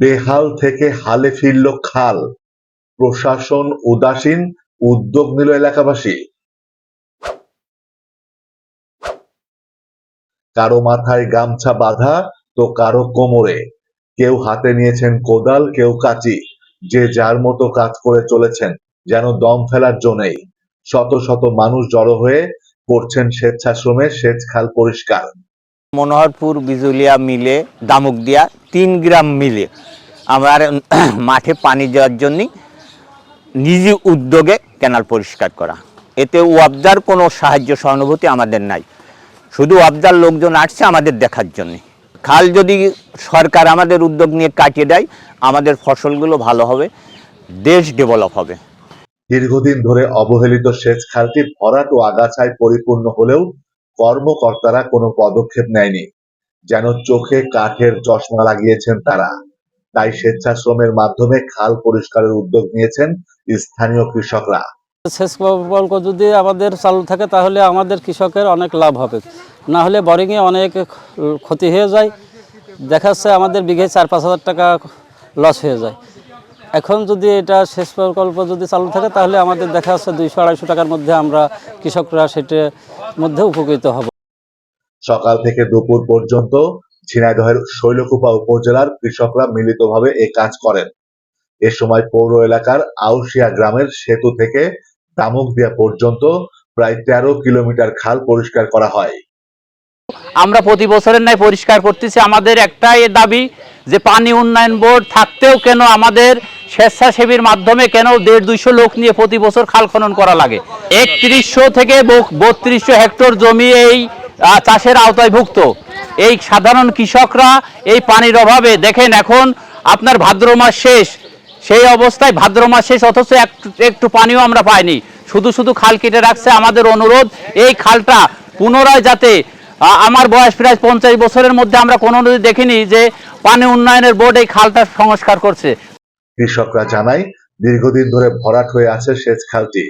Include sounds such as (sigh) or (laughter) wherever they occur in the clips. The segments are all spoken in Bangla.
বেহাল থেকে হালে ফিরল খাল। প্রশাসন উদাসীন, উদ্যোগ নিল এলাকাবাসী। কারও মাথায় গামছা বাঁধা তো কারও কোমরে। কেউ হাতে নিয়েছেন কোদাল, কেউ কাঁচি। যে যার মতো কাজ করে চলেছেন, যেন দম ফেলার জন্যই শত শত মানুষ জড়ো হয়ে করছেন স্বেচ্ছাশ্রমে সেচ খাল পরিষ্কার। মনোহরপুর, বিজুলিয়া মিলে দামুক দিয়া তিন গ্রাম মিলে আমার (clears throat) মাঠে পানি দেওয়ার জন্য নিজ উদ্যোগে ক্যানাল পরিষ্কার করা। এতে ওয়াবদার কোনো সাহায্য, সহানুভূতি আমাদের নাই। শুধু ওয়াবদার লোকজন আসছে আমাদের দেখার জন্য। খাল যদি সরকার আমাদের উদ্যোগ নিয়ে কাটিয়ে দেয়, আমাদের ফসলগুলো ভালো হবে, দেশ ডেভেলপ হবে। দীর্ঘদিন ধরে অবহেলিত সেচ খালটি ভরাট ও আগাছায় পরিপূর্ণ হলেও কর্মকর্তারা কোনো পদক্ষেপ নেয়নি, যেন চোখে কাঠের চশমা লাগিয়েছেন তারা। তাই স্বেচ্ছাশ্রমের মাধ্যমে খাল পরিষ্কারের উদ্যোগ নিয়েছেন স্থানীয় কৃষকরা। সেচ প্রকল্প যদি আমাদের চালু থাকে, তাহলে আমাদের কৃষকের অনেক লাভ হবে। না হলে বোরিংয়ে অনেক ক্ষতি হয়ে যায়। দেখা যাচ্ছে আমাদের বিঘে চার পাঁচ হাজার টাকা লস হয়ে যায়। এখন যদি এটা সেচ প্রকল্প যদি চালু থাকে তাহলে আমাদের দেখা যাচ্ছে দুইশো আড়াইশো টাকার মধ্যে আমরা কৃষকরা সেটার মধ্যে উপকৃত হব। সকাল থেকে দুপুর পর্যন্ত ঝিনাইদহের শৈলকুপা উপজেলার কৃষকরা মিলিতভাবে এ কাজ করেন। এ সময় পৌর এলাকার আউশিয়া গ্রামের সেতু থেকে দামুকদিয়া পর্যন্ত প্রায় তেরো কিলোমিটার খাল পরিষ্কার করা হয়। আমরা প্রতি বছরের ন্যায় পরিষ্কার করতেছি। আমাদের একটাই দাবি যে পানি উন্নয়ন বোর্ড থাকতেও কেন আমাদের স্বেচ্ছাসেবীর মাধ্যমে কেন দেড় দুইশো লোক নিয়ে প্রতি বছর খাল খনন করা লাগে? একত্রিশশো থেকে বত্রিশশো হেক্টর জমি এই চাষের আওতায় ভুক্ত। এই সাধারণ কৃষকরা এই পানির অভাবে, দেখেন এখন আপনার ভাদ্র মাস শেষ। সেই অবস্থায় ভাদ্র মাস শেষ, অথচ একটু একটু পানিও আমরা পাইনি। শুধু শুধু খাল কেটে রাখছে আমাদের অনুরোধ, এই খালটা পুনরায় যাতে আমার বয়স প্রায় পঞ্চাশ বছরের মধ্যে আমরা কোনো দেখিনি যে পানি উন্নয়নের বোর্ড এই খালটা সংস্কার করছে। কৃষকরা জানায়, দীর্ঘদিন ধরে ভরাট হয়ে আছে সেচ খালটি,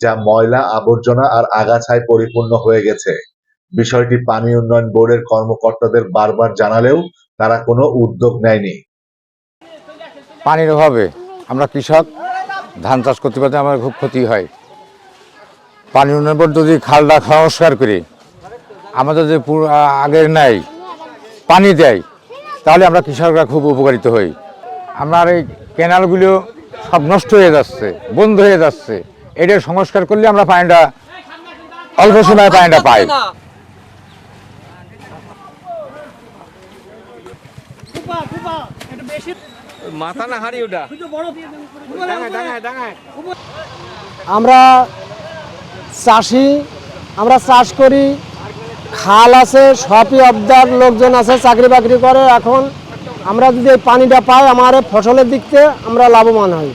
যা ময়লা, আবর্জনা আর আগাছায় পরিপূর্ণ হয়ে গেছে। বিষয়টি পানি উন্নয়ন বোর্ডের কর্মকর্তাদের বারবার জানালেও তারা কোনো উদ্যোগ নেয়নি। পানির অভাবে আমরা কৃষক, ধান চাষ করতে পারতে আমার খুব ক্ষতি হয়। পানি উন্নয়ন বোর্ড যদি খালটা সংস্কার করে, আমাদের যে আগের নাই, পানি দেয়, তাহলে আমরা কৃষকরা খুব উপকারিত হই। আমার এই ক্যানালগুলো সব নষ্ট হয়ে যাচ্ছে বন্ধ হয়ে যাচ্ছে। এটা সংস্কার করলে আমরা পানিটা অল্প সময়ে পানিটা পাই। আমরা চাষি আমরা চাষ করি। খাল আছে সবই অবদার লোকজন আছে চাকরি বাকরি করে। এখন আমরা যদি এই পানিটা পাই আমার ফসলের দিক থেকে আমরা লাভবান হই।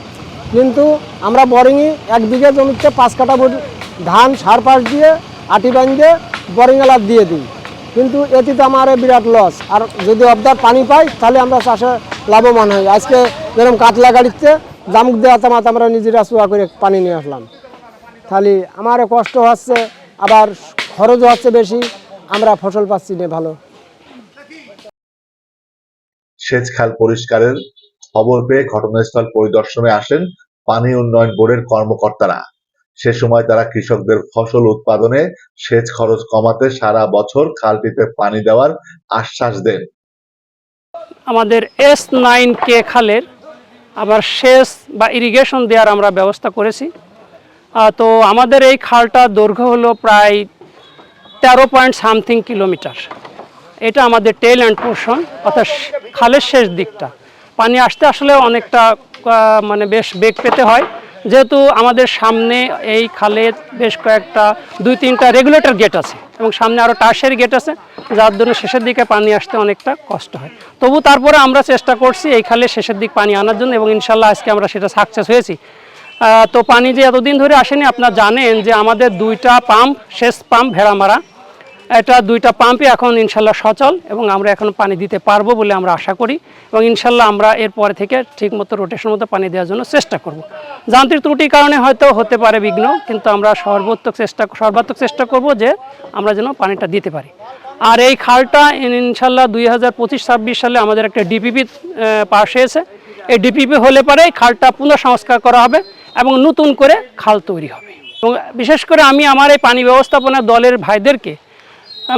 কিন্তু আমরা বোরিংয়ে এক বিঘে জমিতে পাঁচ কাটা ধান, সার পাশ দিয়ে, আটি বাঁধে বোরিং আলাদ দিয়ে দিই। কিন্তু এতে তো আমার বিরাট লস আর যদি অবদার পানি পাই, তাহলে আমরা চাষে লাভবান হই। আজকে যেরকম কাতলা গাড়িতে জামুক দেওয়া তামাতে আমরা নিজেরা চুয়া করে পানি নিয়ে আসলাম। তাহলে আমারও কষ্ট হচ্ছে, আবার খরচও হচ্ছে বেশি। আমরা ফসল পাচ্ছি না ভালো। সেচ খাল পরিষ্কারের খবর পেয়ে ঘটনাস্থল পরিদর্শনে আসেন পানি উন্নয়ন বোর্ডের কর্মকর্তারা। সে সময় তারা কৃষকদের ফসল উৎপাদনে সেচ খরচ কমাতে সারা বছর খালটিতে পানি দেওয়ার আশ্বাস দেন। আমাদের এস নাইন কে খালের আবার সেচ বা ইরিগেশন দেওয়ার আমরা ব্যবস্থা করেছি। তো আমাদের এই খালটার দৈর্ঘ্য হলো প্রায় তেরো পয়েন্ট সামথিং কিলোমিটার এটা আমাদের টেল অ্যান্ড পোর্শন অর্থাৎ খালের শেষ দিকটা। পানি আসতে আসলে অনেকটা মানে বেশ বেগ পেতে হয়। যেহেতু আমাদের সামনে এই খালে বেশ কয়েকটা, দুই তিনটা রেগুলেটর গেট আছে এবং সামনে আরও টার্সের গেট আছে, যার জন্য শেষের দিকে পানি আসতে অনেকটা কষ্ট হয়। তবু তারপরে আমরা চেষ্টা করছি এই খালে শেষের দিক পানি আনার জন্য এবং ইনশাল্লাহ আজকে আমরা সেটা সাকসেস হয়েছি। তো পানি যে এতদিন ধরে আসেনি, আপনারা জানেন যে আমাদের দুইটা পাম্প শেষ পাম্প ভেড়ামারা। এটা দুইটা পাম্পই এখন ইনশাল্লাহ সচল এবং আমরা এখন পানি দিতে পারব বলে আমরা আশা করি এবং ইনশাল্লাহ আমরা এরপরে থেকে ঠিকমতো রোটেশন মতো পানি দেওয়ার জন্য চেষ্টা করব। যান্ত্রিক ত্রুটির কারণে হয়তো হতে পারে বিঘ্ন, কিন্তু আমরা সর্বোত্তক চেষ্টা, সর্বাত্মক চেষ্টা করব যে আমরা যেন পানিটা দিতে পারি। আর এই খালটা ইনশাল্লাহ দুই হাজার পঁচিশ ছাব্বিশ সালে আমাদের একটা ডিপিপি পাশ হয়েছে। এই ডিপিপি হলে পরে খালটা পুনঃসংস্কার করা হবে এবং নতুন করে খাল তৈরি হবে। এবং বিশেষ করে আমি আমার এই পানি ব্যবস্থাপনা দলের ভাইদেরকে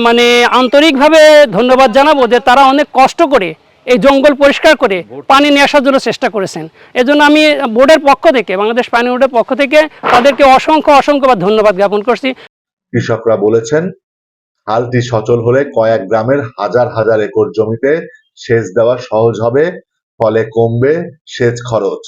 মানে আন্তরিকভাবে ধন্যবাদ জানাব যে তারা অনেক কষ্ট করে এই জঙ্গল পরিষ্কার করে পানি নিয়ে আসার জন্য চেষ্টা করেছেন। এজন্য আমি বোর্ডের পক্ষ থেকে বাংলাদেশ পানি বোর্ডের পক্ষ থেকে তাদেরকে অসংখ্য অসংখ্যবার ধন্যবাদ জ্ঞাপন করছি। কৃষকরা বলেছেন খালটি সচল হলে কয়েক গ্রামের হাজার হাজার একর জমিতে সেচ দেওয়া সহজ হবে ফলে কমবে সেচ খরচ।